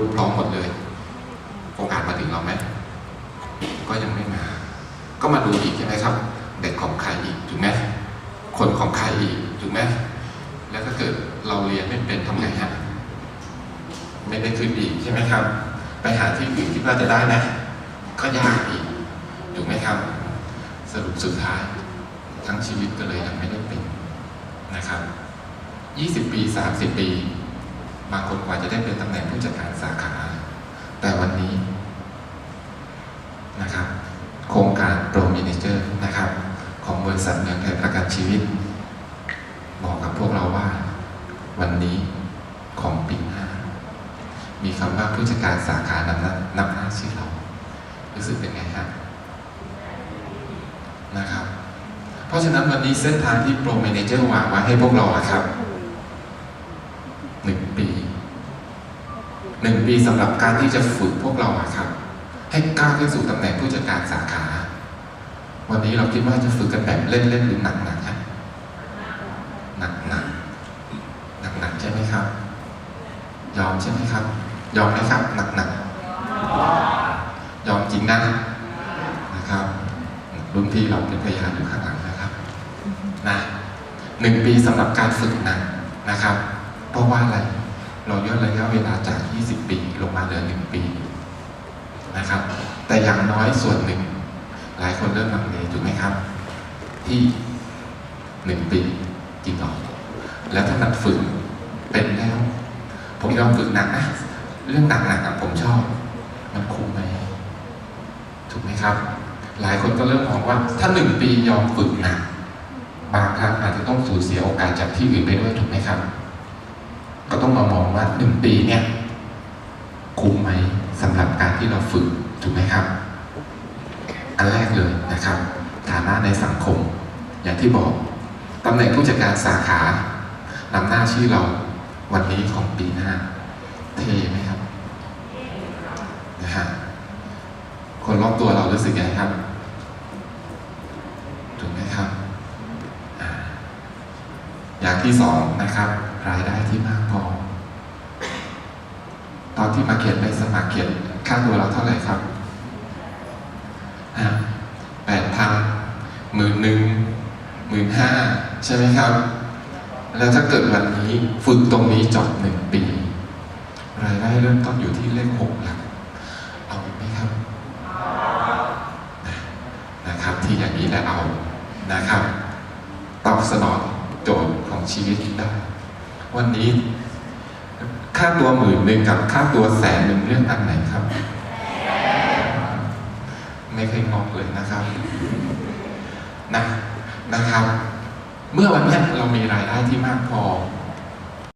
วุฒิพร้อมหมดเลยโอกาสมาถึงเราไหม ก็ยังไม่มา ก็มาดูอีกใช่ไหมครับ เด็กของใครอีกถูกไหมคนของใครอีกถูกไหมแล้วถ้าเกิดเราเรียนไม่เป็นทำไงฮะไม่ได้ขึ้นอีกใช่ไหมครับ ไปหาที่อื่นคิดว่าจะได้ไหมก็ยากอีกถูกไหมครับ สรุปสุดท้าย ทั้งชีวิตก็เลยยังไม่ได้เป็นนะครับ 20 ปี 30 ปี บางคนกว่าจะได้เป็นตำแหน่งผู้จัดการสาขา แต่วันนี้นะครับ โครงการโปรมินิเจอร์นะครับ ของบริษัทเมืองไทยประกันชีวิต บอกกับพวกเราว่า วันนี้ของปีหน้า มีคำว่าผู้จัดการสาขานำหน้านำหน้าชื่อเรา รู้สึกเป็นไงฮะนะครับ เพราะฉะนั้นวันนี้เส้นทางที่โปรเมเนเจอร์วางไว้ให้พวกเราครับหนึ่งปี หนึ่งปีสำหรับการที่จะฝึกพวกเราครับ ให้ก้าวขึ้นสู่ตำแหน่งผู้จัดการสาขา วันนี้เราคิดว่าจะฝึกกันแบบเล่นๆหรือหนักๆฮะหนักๆหนักๆใช่ไหมครับ ยอมใช่ไหมครับ ยอมไหมครับหนักๆยอมจริงนะนะครับรุ่นพี่เราเป็นพยานอยู่ข้างหลังนะครับนะหนึ่งปีสำหรับการฝึกหนักนะครับ เพราะว่าอะไร เราย่นระยะเวลาจาก 20 ปีลงมาเหลือหนึ่งปีนะครับ แต่อย่างน้อยส่วนหนึ่ง หลายคนเริ่มลังเลถูกไหมครับ ที่หนึ่งปีจริงหรอแล้วถ้านัดฝึกเป็นแล้ว ผมยอมฝึกหนักนะเรื่องหนักๆผมชอบ มันคุ้มไหมถูกไหมครับ หลายคนก็เริ่มมองว่า ถ้าหนึ่งปียอมฝึกหนักบางครั้งอาจจะต้องสูญเสียโอกาสจากที่อื่นไปด้วยถูกไหมครับ ก็ต้องมามองว่าหนึ่งปีเนี่ยคุ้มไหมสำหรับการที่เราฝึกถูกไหมครับ อันแรกเลยนะครับ ฐานะในสังคม อย่างที่บอกตำแหน่งผู้จัดการสาขานำหน้าชื่อเราวันนี้ของปีหน้า เทไหมครับนะฮะคนรอบตัวเรารู้สึกยังไงครับ ถูกไหมครับอ่า อย่างที่สองนะครับ รายได้ที่มากพอ ตอนที่มาเขียนใบสมัครเขียนค่าตัวเราเท่าไหร่ครับแปดพันหมื่นหนึ่งหมื่นห้าใช่ไหมครับ แล้วถ้าเกิดวันนี้ฝึกตรงนี้จบหนึ่งปี รายได้เริ่มต้นอยู่ที่เลขหกหลักเอาไหมครับนะครับ ที่อย่างนี้แหละเอานะครับ ตอบสนองโจทย์ ของชีวิตได้ วันนี้ ค่าตัวหมื่นหนึ่งกับค่าตัวแสนหนึ่งเรื่องอันไหนครับ ไม่เคยงอกเลยนะครับนะนะครับ เมื่อวันนี้เรามีรายได้ที่มากพอ